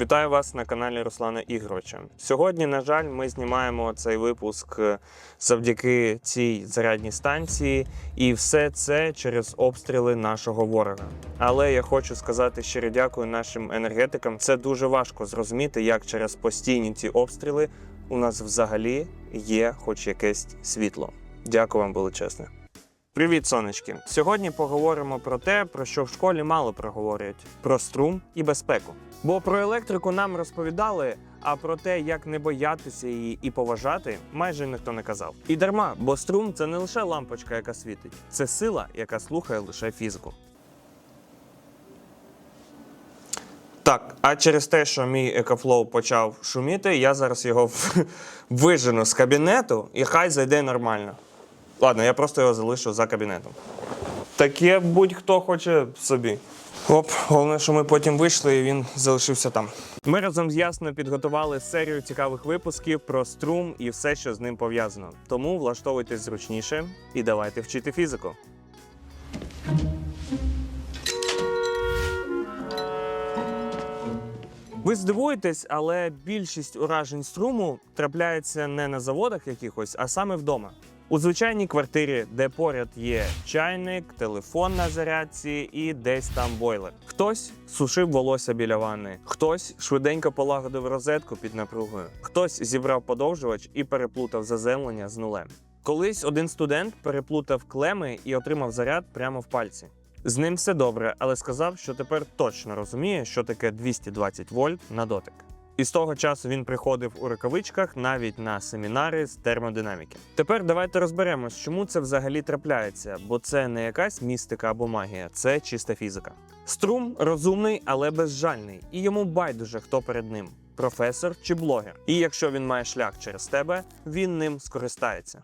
Вітаю вас на каналі Руслана Ігровича. Сьогодні, на жаль, ми знімаємо цей випуск е, завдяки цій зарядній станції, і все це через обстріли нашого ворога. Але я хочу сказати щиро дякую нашим енергетикам. Це дуже важко зрозуміти, як через постійні ці обстріли у нас взагалі є хоч якесь світло. Дякую вам величезне. Привіт, сонечки! Сьогодні поговоримо про те, про що в школі мало проговорюють: про струм і безпеку. Бо про електрику нам розповідали, а про те, як не боятися її і поважати, майже ніхто не казав. І дарма, бо струм це не лише лампочка, яка світить, це сила, яка слухає лише фізику. Так, а через те, що мій екофлоу почав шуміти, я зараз його вижену з кабінету і хай зайде нормально. Ладно, я просто його залишу за кабінетом. Таке будь-хто хоче собі. Оп, головне, що ми потім вийшли і він залишився там. Ми разом з Ясно підготували серію цікавих випусків про струм і все, що з ним пов'язано. Тому влаштовуйтесь зручніше і давайте вчити фізику. Ви здивуєтесь, але більшість уражень струму трапляється не на заводах якихось, а саме вдома. У звичайній квартирі, де поряд є чайник, телефон на зарядці і десь там бойлер. Хтось сушив волосся біля ванни, хтось швиденько полагодив розетку під напругою, хтось зібрав подовжувач і переплутав заземлення з нулем. Колись один студент переплутав клеми і отримав заряд прямо в пальці. З ним все добре, але сказав, що тепер точно розуміє, що таке 220 вольт на дотик. І з того часу він приходив у рукавичках навіть на семінари з термодинаміки. Тепер давайте розберемось, чому це взагалі трапляється, бо це не якась містика або магія, це чиста фізика. Струм розумний, але безжальний, і йому байдуже, хто перед ним професор чи блогер. І якщо він має шлях через тебе, він ним скористається.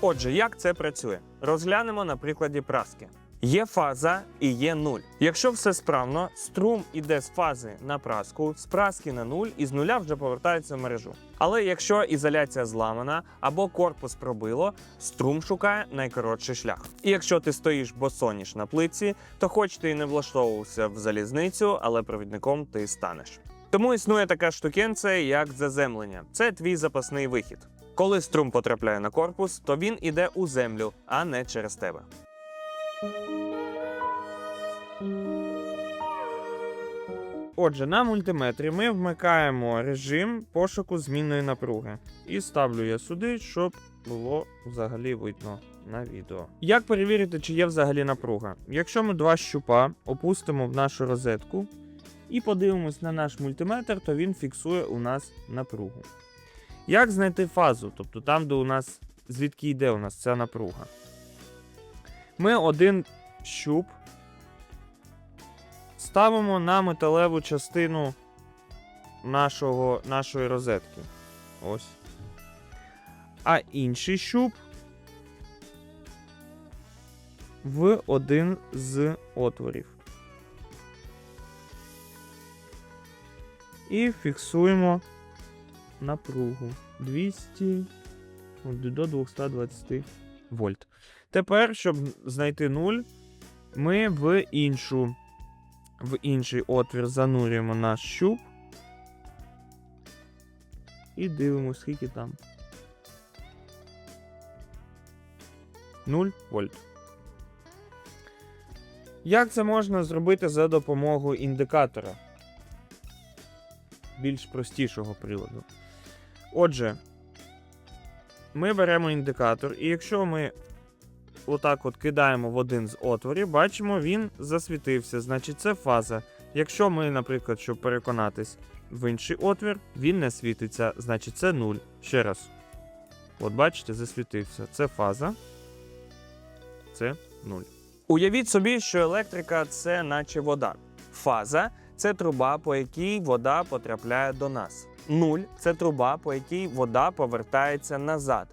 Отже, як це працює? Розглянемо на прикладі праски. Є фаза і є нуль. Якщо все справно, струм іде з фази на праску, з праски на нуль і з нуля вже повертається в мережу. Але якщо ізоляція зламана або корпус пробило, струм шукає найкоротший шлях. І якщо ти стоїш босоніж на плитці, то хоч ти і не влаштовувався в залізницю, але провідником ти станеш. Тому існує така штукенція, як заземлення. Це твій запасний вихід. Коли струм потрапляє на корпус, то він іде у землю, а не через тебе. Отже, на мультиметрі ми вмикаємо режим пошуку змінної напруги. І ставлю я сюди, щоб було взагалі видно на відео. Як перевірити, чи є взагалі напруга? Якщо ми два щупа опустимо в нашу розетку і подивимось на наш мультиметр, то він фіксує у нас напругу. Як знайти фазу? Тобто там, де у нас звідки йде у нас ця напруга? Ми один щуп ставимо на металеву частину нашого, нашої розетки. Ось. А інший щуп в один з отворів. І фіксуємо напругу 200 до 220 вольт. Тепер, щоб знайти 0, ми в іншу в інший отвір занурюємо наш щуп і дивимося, скільки там. 0 вольт. Як це можна зробити за допомогою індикатора? Більш простішого приладу. Отже, ми беремо індикатор, і якщо ми отак от кидаємо в один з отворів, бачимо, він засвітився. Значить, це фаза. Якщо ми, наприклад, щоб переконатись в інший отвір, він не світиться, значить це 0. Ще раз. От бачите, засвітився. Це фаза. Це 0. Уявіть собі, що електрика це наче вода. Фаза це труба, по якій вода потрапляє до нас. Нуль це труба, по якій вода повертається назад.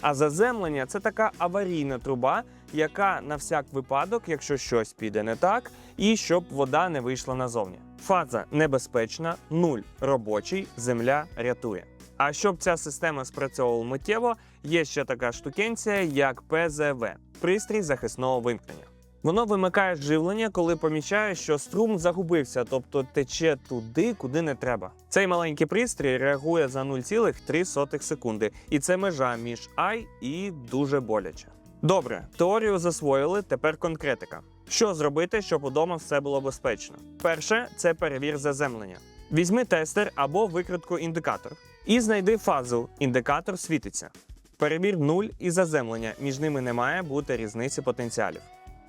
А заземлення це така аварійна труба, яка на всяк випадок, якщо щось піде не так, і щоб вода не вийшла назовні. Фаза небезпечна, нуль робочий, земля рятує. А щоб ця система спрацьовувала миттєво, є ще така штукенція, як ПЗВ пристрій захисного вимкнення. Воно вимикає живлення, коли помічає, що струм загубився, тобто тече туди, куди не треба. Цей маленький пристрій реагує за 0,3 секунди, і це межа між ай і дуже боляче. Добре, теорію засвоїли, тепер конкретика. Що зробити, щоб удома все було безпечно? Перше це перевір заземлення. Візьми тестер або викритку індикатор і знайди фазу. Індикатор світиться. Перевір нуль і заземлення. Між ними не має бути різниці потенціалів.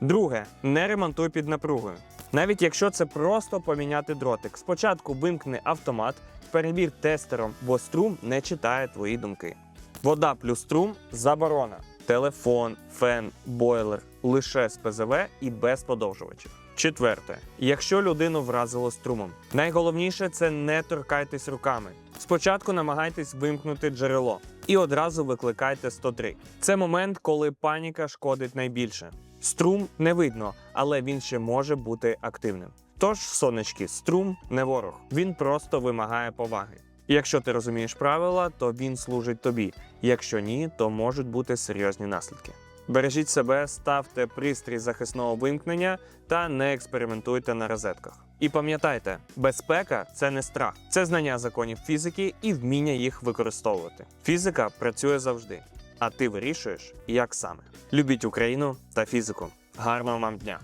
Друге, не ремонтуй під напругою. Навіть якщо це просто поміняти дротик. Спочатку вимкни автомат, перевір тестером, бо струм не читає твої думки. Вода плюс струм заборона. Телефон, фен, бойлер лише з ПЗВ і без подовжувачів. Четверте, якщо людину вразило струмом, найголовніше це не торкайтесь руками. Спочатку намагайтесь вимкнути джерело і одразу викликайте 103. Це момент, коли паніка шкодить найбільше. Струм не видно, але він ще може бути активним. Тож, сонечки, струм не ворог, він просто вимагає поваги. Якщо ти розумієш правила, то він служить тобі. Якщо ні, то можуть бути серйозні наслідки. Бережіть себе, ставте пристрій захисного вимкнення та не експериментуйте на розетках. І пам'ятайте, безпека це не страх, це знання законів фізики і вміння їх використовувати. Фізика працює завжди, а ти вирішуєш, як саме. Любіть Україну та фізику. Гарного вам дня!